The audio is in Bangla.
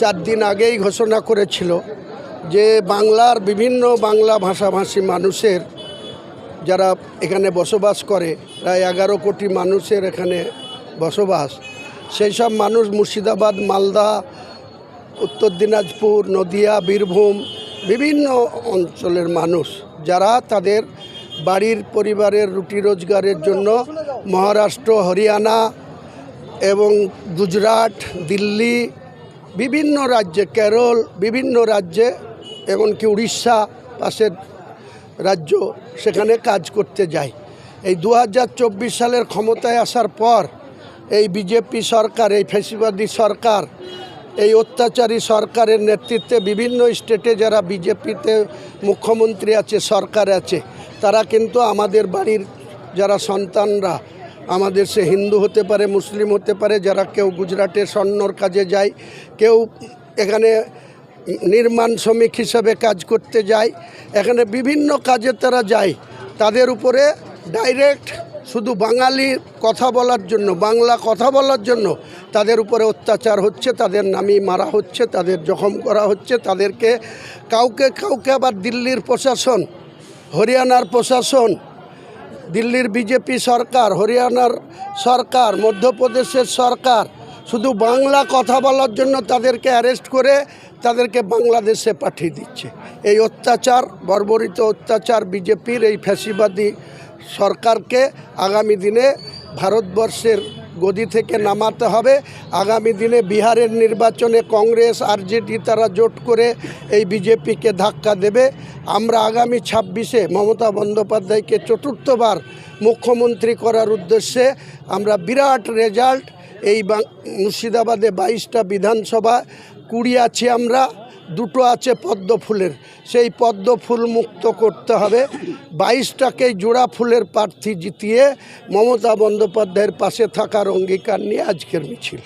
চার দিন আগেই ঘোষণা করেছিল যে বাংলার বিভিন্ন বাংলা ভাষাভাষী মানুষের যারা এখানে বসবাস করে, প্রায় এগারো কোটি মানুষের এখানে বসবাস। সেই সব মানুষ মুর্শিদাবাদ, মালদা, উত্তর দিনাজপুর, নদিয়া, বীরভূম, বিভিন্ন অঞ্চলের মানুষ, যারা তাদের বাড়ির পরিবারের রুটি রোজগারের জন্য মহারাষ্ট্র, হরিয়ানা এবং গুজরাট, দিল্লি, বিভিন্ন রাজ্যে, কেরল, বিভিন্ন রাজ্যে, এমনকি উড়িষ্যা পাশের রাজ্য সেখানে কাজ করতে যায় এই দু হাজার চব্বিশ সালের ক্ষমতায় আসার পর এই বিজেপি সরকার, এই ফেসিবাদী সরকার, এই অত্যাচারী সরকারের নেতৃত্বে বিভিন্ন স্টেটে যারা বিজেপিতে মুখ্যমন্ত্রী আছে, সরকার আছে, তারা কিন্তু আমাদের বাড়ির যারা সন্তানরা আমাদের সে হিন্দু হতে পারে, মুসলিম হতে পারে, যারা কেউ গুজরাটে স্বর্ণর কাজে যায়, কেউ এখানে নির্মাণ শ্রমিক হিসাবে কাজ করতে যায়, এখানে বিভিন্ন কাজে তারা যায়। তাদের উপরে ডাইরেক্ট শুধু বাঙালি কথা বলার জন্য, বাংলা কথা বলার জন্য তাদের উপরে অত্যাচার হচ্ছে, তাদের নামি মারা হচ্ছে, তাদের জখম করা হচ্ছে, তাদেরকে কাউকে কাউকে আবার দিল্লির প্রশাসন, হরিয়ানার প্রশাসন দিল্লির বিজেপি সরকার, হরিয়ানার সরকার, মধ্যপ্রদেশের সরকার, শুধু বাংলা কথা বলার জন্য তাদেরকে অ্যারেস্ট করে তাদেরকে বাংলাদেশে পাঠিয়ে দিচ্ছে। এই অত্যাচার, বর্বরিত অত্যাচার বিজেপির এই ফ্যাসিবাদী সরকারকে আগামী দিনে ভারতবর্ষের গদি থেকে নামাতে হবে। আগামী দিনে বিহারের নির্বাচনে কংগ্রেস আরজেডি তারা জোট করে এই বিজেপিকে ধাক্কা দেবে। আমরা আগামী ছাব্বিশে মমতা বন্দ্যোপাধ্যায়কে চতুর্থবার মুখ্যমন্ত্রী করার উদ্দেশ্যে আমরা বিরাট রেজাল্ট। এই মুর্শিদাবাদে বাইশটা বিধানসভা কুড়ি আছি আমরা, দুটো আছে পদ্ম ফুলের। সেই পদ্ম ফুল মুক্ত করতে হবে। বাইশটাকে জোড়া ফুলের প্রার্থী জিতিয়ে মমতা বন্দ্যোপাধ্যায়ের পাশে থাকার অঙ্গীকার নিয়ে আজকের মিছিল।